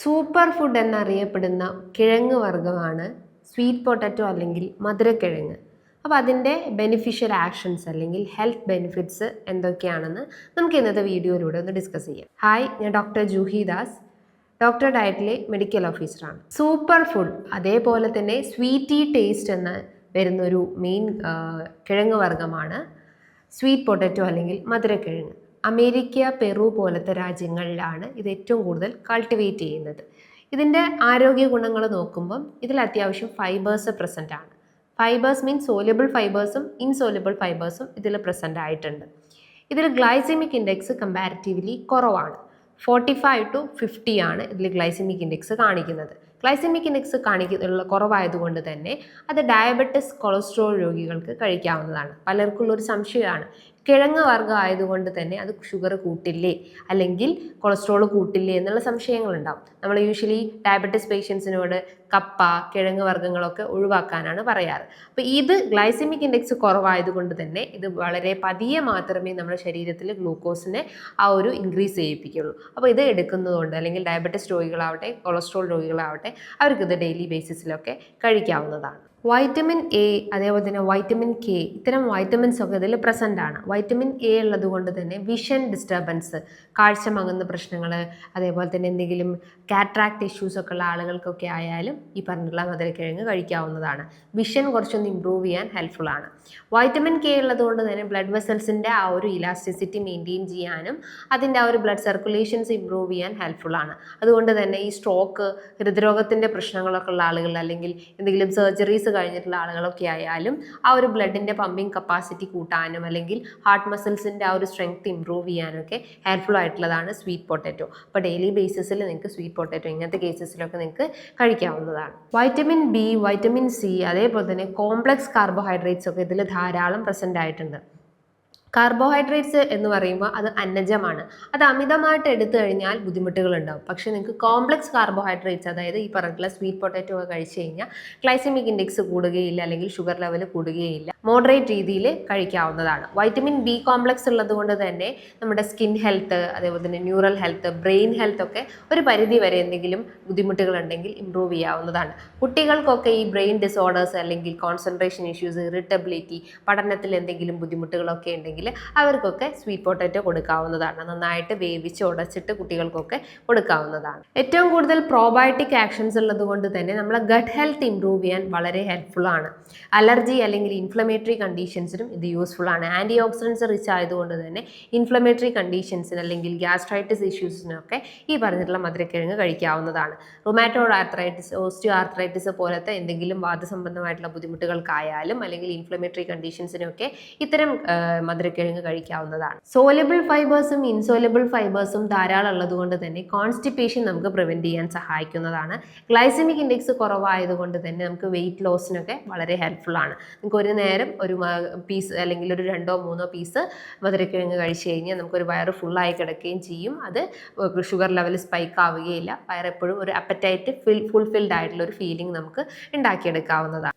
Super food എന്നറിയപ്പെടുന്ന കിഴങ്ങ് വർഗമാണ് sweet potato അല്ലെങ്കിൽ മധുരക്കിഴങ്ങ്. അപ്പോൾ അതിന്റെ ബെനിഫിഷ്യൽ ആക്ഷൻസ് അല്ലെങ്കിൽ ഹെൽത്ത് ബെനിഫിറ്റ്സ് എന്തൊക്കെയാണെന്ന് നമുക്ക് ഇന്നത്തെ വീഡിയോയിലൂടെ ഒന്ന് ഡിസ്കസ് ചെയ്യാം. ഹായ് ഞാൻ ഡോക്ടർ ജൂഹി ദാസ്. ഡോക്ടർ ഡയറ്റിലെ മെഡിക്കൽ ഓഫീസറാണ് സൂപ്പർ ഫുഡ് അതേപോലെ തന്നെ സ്വീറ്റി ടേസ്റ്റ് എന്ന് വരുന്നൊരു മെയിൻ കിഴങ്ങ് വർഗമാണ് സ്വീറ്റ് പൊട്ടറ്റോ അല്ലെങ്കിൽ മധുരക്കിഴങ്ങ്. അമേരിക്ക പെറു പോലത്തെ രാജ്യങ്ങളിലാണ് ഇത് ഏറ്റവും കൂടുതൽ കൾട്ടിവേറ്റ് ചെയ്യുന്നത്. ഇതിന്റെ ആരോഗ്യ ഗുണങ്ങൾ നോക്കുമ്പം ഇതിൽ അത്യാവശ്യം ഫൈബേഴ്സ് പ്രസന്റ് ആണ്. ഫൈബേഴ്സ് മീൻസ് സോലബിൾ ഫൈബേഴ്സും ഇൻസോലബിൾ ഫൈബേഴ്സും ഇതിൽ പ്രസന്റ് ആയിട്ടുണ്ട്. ഇതിൽ ഗ്ലൈസിമിക് ഇൻഡെക്സ് കമ്പാരിറ്റീവ്ലി കുറവാണ്. ഫോർട്ടി ഫൈവ് ടു ഫിഫ്റ്റി ആണ് ഇതിൽ ഗ്ലൈസിമിക് ഇൻഡെക്സ് കാണിക്കുന്നത്. ഗ്ലൈസിമിക് ഇൻഡെക്സ് കാണിക്കുന്ന കുറവായതുകൊണ്ട് തന്നെ അത് ഡയബറ്റിസ് കൊളസ്ട്രോൾ രോഗികൾക്ക് കഴിക്കാവുന്നതാണ്. പലർക്കുള്ളൊരു സംശയമാണ്. കിഴങ്ങ് വർഗം ആയതുകൊണ്ട് തന്നെ അത് ഷുഗർ കൂട്ടില്ലേ? അല്ലെങ്കിൽ കൊളസ്ട്രോൾ കൂട്ടില്ലേ എന്നുള്ള സംശയങ്ങളുണ്ടാവും. നമ്മൾ യൂഷ്വലി ഡയബറ്റിസ് പേഷ്യൻസിനോട് കപ്പ കിഴങ്ങ് വർഗങ്ങളൊക്കെ ഒഴിവാക്കാനാണ് പറയാറ്. അപ്പോൾ ഇത് ഗ്ലൈസമിക് ഇൻഡെക്സ് കുറവായതുകൊണ്ട് തന്നെ ഇത് വളരെ പതിയെ മാത്രമേ നമ്മുടെ ശരീരത്തിൽ ഗ്ലൂക്കോസിനെ ആ ഒരു ഇൻക്രീസ് ചെയ്യിപ്പിക്കുള്ളൂ. അപ്പോൾ ഇത് എടുക്കുന്നതുകൊണ്ട് അല്ലെങ്കിൽ ഡയബറ്റിസ് രോഗികളാവട്ടെ കൊളസ്ട്രോൾ രോഗികളാവട്ടെ അവർക്കിത് ഡെയിലി ബേസിസിലൊക്കെ കഴിക്കാവുന്നതാണ്. വൈറ്റമിൻ എ അതേപോലെ തന്നെ വൈറ്റമിൻ കെ ഇത്തരം വൈറ്റമിൻസ് ഒക്കെ ഇതിൽ പ്രസന്റ് ആണ്. വൈറ്റമിൻ എ ഉള്ളത് കൊണ്ട് തന്നെ വിഷൻ ഡിസ്റ്റർബൻസ് കാഴ്ച മങ്ങുന്ന പ്രശ്നങ്ങൾ അതേപോലെ തന്നെ എന്തെങ്കിലും കാട്രാക്ട് ഇഷ്യൂസ് ഒക്കെ ഉള്ള ആളുകൾക്കൊക്കെ ആയാലും ഈ പറഞ്ഞിട്ടുള്ള മധുരക്കിഴങ്ങ് കഴിക്കാവുന്നതാണ്. വിഷൻ കുറച്ചൊന്ന് ഇമ്പ്രൂവ് ചെയ്യാൻ ഹെൽപ്ഫുൾ ആണ്. വൈറ്റമിൻ കെ ഉള്ളത് കൊണ്ട് തന്നെ ബ്ലഡ് വെസൽസിന്റെ ആ ഒരു ഇലാസ്റ്റിസിറ്റി മെയിന്റെയിൻ ചെയ്യാനും അതിന്റെ ആ ഒരു ബ്ലഡ് സർക്കുലേഷൻസ് ഇമ്പ്രൂവ് ചെയ്യാൻ ഹെൽപ്ഫുൾ ആണ്. അതുകൊണ്ട് തന്നെ ഈ സ്ട്രോക്ക് ഹൃദ്രോഗത്തിന്റെ പ്രശ്നങ്ങളൊക്കെ ഉള്ള ആളുകൾ അല്ലെങ്കിൽ എന്തെങ്കിലും സർജറീസ് കഴിഞ്ഞിട്ടുള്ള ആളുകളൊക്കെ ആയാലും ആ ഒരു ബ്ലഡിന്റെ പമ്പിങ് കപ്പാസിറ്റി കൂട്ടാനും അല്ലെങ്കിൽ ഹാർട്ട് മസിൽസിന്റെ ആ ഒരു സ്ട്രെങ്ത് ഇമ്പ്രൂവ് ചെയ്യാനൊക്കെ ഹെൽപ്ഫുൾ ആയിട്ടുള്ളതാണ് സ്വീറ്റ് പൊട്ടറ്റോ അപ്പോൾ ഡെയിലി ബേസിസിൽ നിങ്ങൾക്ക് സ്വീറ്റ് പൊട്ടറ്റോ ഇങ്ങനത്തെ കേസസിലൊക്കെ നിങ്ങൾക്ക് കഴിക്കാവുന്നതാണ്. വൈറ്റമിൻ ബി വൈറ്റമിൻ സി അതേപോലെ തന്നെ കോംപ്ലക്സ് കാർബോഹൈഡ്രേറ്റ്സ് ഒക്കെ ഇതിൽ ധാരാളം പ്രസന്റ് ആയിട്ടുണ്ട്. കാർബോഹൈഡ്രേറ്റ്സ് എന്ന് പറയുമ്പോൾ അത് അന്നജമാണ്. അത് അമിതമായിട്ട് എടുത്തു കഴിഞ്ഞാൽ ബുദ്ധിമുട്ടുകൾ ഉണ്ടാവും പക്ഷേ നിങ്ങൾക്ക് കോംപ്ലക്സ് കാർബോഹൈഡ്രേറ്റ്സ് അതായത് ഈ പറഞ്ഞിട്ടുള്ള സ്വീറ്റ് പൊട്ടാറ്റോ ഒക്കെ കഴിച്ചു കഴിഞ്ഞാൽ ഗ്ലൈസമിക് ഇൻഡെക്സ് കൂടുകയില്ല അല്ലെങ്കിൽ ഷുഗർ ലെവൽ കൂടുകയില്ല മോഡറേറ്റ് രീതിയിൽ കഴിക്കാവുന്നതാണ്. വൈറ്റമിൻ ബി കോംപ്ലക്സ് ഉള്ളത് കൊണ്ട് തന്നെ നമ്മുടെ സ്കിൻ ഹെൽത്ത് അതേപോലെ തന്നെ ന്യൂറൽ ഹെൽത്ത് ബ്രെയിൻ ഹെൽത്ത് ഒക്കെ ഒരു പരിധി വരെ എന്തെങ്കിലും ബുദ്ധിമുട്ടുകൾ ഉണ്ടെങ്കിൽ ഇമ്പ്രൂവ് ചെയ്യാവുന്നതാണ്. കുട്ടികൾക്കൊക്കെ ഈ ബ്രെയിൻ ഡിസോർഡേഴ്സ് അല്ലെങ്കിൽ കോൺസെൻട്രേഷൻ ഇഷ്യൂസ് ഇറിറ്റബിലിറ്റി പഠനത്തിൽ എന്തെങ്കിലും ബുദ്ധിമുട്ടുകളൊക്കെ ഉണ്ടെങ്കിൽ അവർക്കൊക്കെ സ്വീറ്റ് പൊട്ടാറ്റോ കൊടുക്കാവുന്നതാണ്. നന്നായിട്ട് വേവിച്ച് ഉടച്ചിട്ട് കുട്ടികൾക്കൊക്കെ കൊടുക്കാവുന്നതാണ്. ഏറ്റവും കൂടുതൽ പ്രോബയോട്ടിക് ആക്ഷൻസ് ഉള്ളത് കൊണ്ട് തന്നെ നമ്മളെ ഗട്ട് ഹെൽത്ത് ഇംപ്രൂവ് ചെയ്യാൻ വളരെ ഹെൽപ്ഫുൾ ആണ്. അലർജി അല്ലെങ്കിൽ ഇൻഫ്ലമേറ്ററി കണ്ടീഷൻസിനും ഇത് യൂസ്ഫുൾ ആണ്. ആന്റി ഓക്സിഡൻസ് റിച്ച് ആയതുകൊണ്ട് തന്നെ ഇൻഫ്ലമേറ്ററി കണ്ടീഷൻസിന് അല്ലെങ്കിൽ ഗ്യാസ്ട്രൈറ്റിസ് ഇഷ്യൂസിനൊക്കെ ഈ പറഞ്ഞിട്ടുള്ള മധുരക്കിഴങ്ങ് കഴിക്കാവുന്നതാണ്. റൊമാറ്റോഡ് ആർത്രൈറ്റിസ് ഓസ്റ്റിയോ ആർത്രൈറ്റിസ് പോലത്തെ എന്തെങ്കിലും വാദസംബന്ധമായിട്ടുള്ള ബുദ്ധിമുട്ടുകൾക്കായാലും അല്ലെങ്കിൽ ഇൻഫ്ലമേറ്ററി കണ്ടീഷൻസിനൊക്കെ ഇത്തരം മധുരക്കിഴങ്ങ് കഴിക്കാവുന്നതാണ്. സോലബിൾ ഫൈബേഴ്സും ഇൻസോലബിൾ ഫൈബേഴ്സും ധാരാളം ഉള്ളതുകൊണ്ട് തന്നെ കോൺസ്റ്റിപ്പേഷൻ നമുക്ക് പ്രിവെന്റ് ചെയ്യാൻ സഹായിക്കുന്നതാണ്. ഗ്ലൈസമിക് ഇൻഡെക്സ് കുറവായതുകൊണ്ട് തന്നെ നമുക്ക് വെയിറ്റ് ലോസിനൊക്കെ വളരെ ഹെൽപ്ഫുൾ ആണ്. നിങ്ങൾക്ക് ഒരു നേരം ഒരു പീസ് അല്ലെങ്കിൽ ഒരു രണ്ടോ മൂന്നോ പീസ് മധുരക്കിഴങ്ങ് കഴിച്ചു കഴിഞ്ഞാൽ നമുക്കൊരു വയറ് ഫുള്ളായി കിടക്കുകയും ചെയ്യും. അത് ഷുഗർ ലെവൽ സ്പൈക്ക് ആവുകയില്ല. വയറെപ്പോഴും ഒരു അപ്പറ്റൈറ്റ് ഫിൽ ഫുൾഫിൽഡ് ആയിട്ടുള്ള ഒരു ഫീലിംഗ് നമുക്ക് ഉണ്ടാക്കിയെടുക്കാവുന്നതാണ്.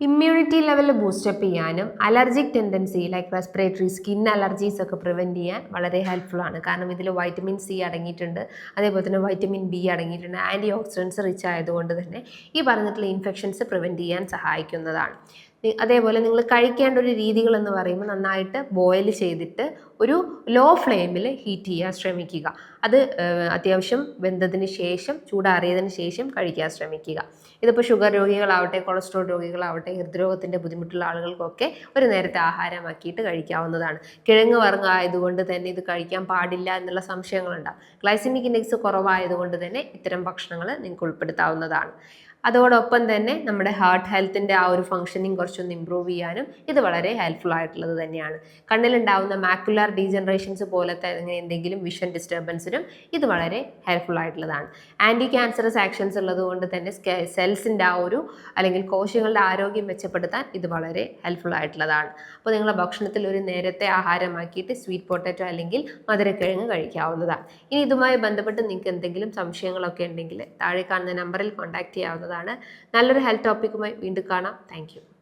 ഇമ്മ്യൂണിറ്റി ലെവൽ ബൂസ്റ്റപ്പ് ചെയ്യാനും allergic tendency like respiratory skin allergies ഒക്കെ പ്രിവെന്റ് ചെയ്യാൻ വളരെ ഹെൽപ്ഫുൾ ആണ്. കാരണം ഇതിൽ വൈറ്റമിൻ സി അടങ്ങിയിട്ടുണ്ട്. അതേപോലെ തന്നെ വൈറ്റമിൻ ബി അടങ്ങിയിട്ടുണ്ട്. ആന്റി ഓക്സിഡൻസ് റിച്ച് ആയതുകൊണ്ട് തന്നെ ഈ പറഞ്ഞിട്ടുള്ള ഇൻഫെക്ഷൻസ് പ്രിവെന്റ് ചെയ്യാൻ സഹായിക്കുന്നതാണ്. അതേപോലെ നിങ്ങൾ കഴിക്കേണ്ട ഒരു രീതികൾ എന്ന് പറയുമ്പോൾ നന്നായിട്ട് ബോയിൽ ചെയ്തിട്ട് ഒരു ലോ ഫ്ലെയിമിൽ ഹീറ്റ് ചെയ്യാൻ ശ്രമിക്കുക. അത് അത്യാവശ്യം വെന്തതിന് ശേഷം ചൂടാറിയതിന് ശേഷം കഴിക്കാൻ ശ്രമിക്കുക. ഇതിപ്പോൾ ഷുഗർ രോഗികളാവട്ടെ കൊളസ്ട്രോൾ രോഗികളാവട്ടെ ഹൃദ്രോഗത്തിന്റെ ബുദ്ധിമുട്ടുള്ള ആളുകൾക്കൊക്കെ ഒരു നേരത്തെ ആഹാരമാക്കിയിട്ട് കഴിക്കാവുന്നതാണ്. കിഴങ്ങ് വർഗം ആയതുകൊണ്ട് തന്നെ ഇത് കഴിക്കാൻ പാടില്ല എന്നുള്ള സംശയങ്ങളുണ്ടാവും. ഗ്ലൈസിമിക് ഇൻഡെക്സ് കുറവായതുകൊണ്ട് തന്നെ ഇത്തരം ഭക്ഷണങ്ങൾ നിങ്ങൾക്ക് ഉൾപ്പെടുത്താവുന്നതാണ്. അതോടൊപ്പം തന്നെ നമ്മുടെ ഹാർട്ട് ഹെൽത്തിന്റെ ആ ഒരു ഫംഗ്ഷനിങ് കുറച്ചൊന്ന് ഇമ്പ്രൂവ് ചെയ്യാനും ഇത് വളരെ ഹെൽപ്ഫുൾ ആയിട്ടുള്ളത് തന്നെയാണ്. കണ്ണിലുണ്ടാവുന്ന മാക്കുലാർ ഡീജനറേഷൻസ് പോലത്തെ അങ്ങനെ എന്തെങ്കിലും വിഷൻ ഡിസ്റ്റർബൻസിനും ഇത് വളരെ ഹെൽപ്ഫുൾ ആയിട്ടുള്ളതാണ്. ആന്റി ക്യാൻസറസ് ആക്ഷൻസ് ഉള്ളത് കൊണ്ട് തന്നെ സെൽസിന്റെ ആ ഒരു അല്ലെങ്കിൽ കോശങ്ങളുടെ ആരോഗ്യം മെച്ചപ്പെടുത്താൻ ഇത് വളരെ ഹെൽപ്ഫുൾ ആയിട്ടുള്ളതാണ്. അപ്പോൾ നിങ്ങളുടെ ഭക്ഷണത്തിൽ ഒരു നേരത്തെ ആഹാരമാക്കിയിട്ട് സ്വീറ്റ് പൊട്ടാറ്റോ അല്ലെങ്കിൽ മധുരക്കിഴങ്ങ് കഴിക്കാവുന്നതാണ്. ഇനി ഇതുമായി ബന്ധപ്പെട്ട് നിങ്ങൾക്ക് എന്തെങ്കിലും സംശയങ്ങളൊക്കെ ഉണ്ടെങ്കിൽ താഴെ കാണുന്ന നമ്പറിൽ കോൺടാക്ട് ചെയ്യാവുന്നതാണ്. നല്ലൊരു ഹെൽത്ത് ടോപ്പിക്കുമായി വീണ്ടും കാണാം. താങ്ക്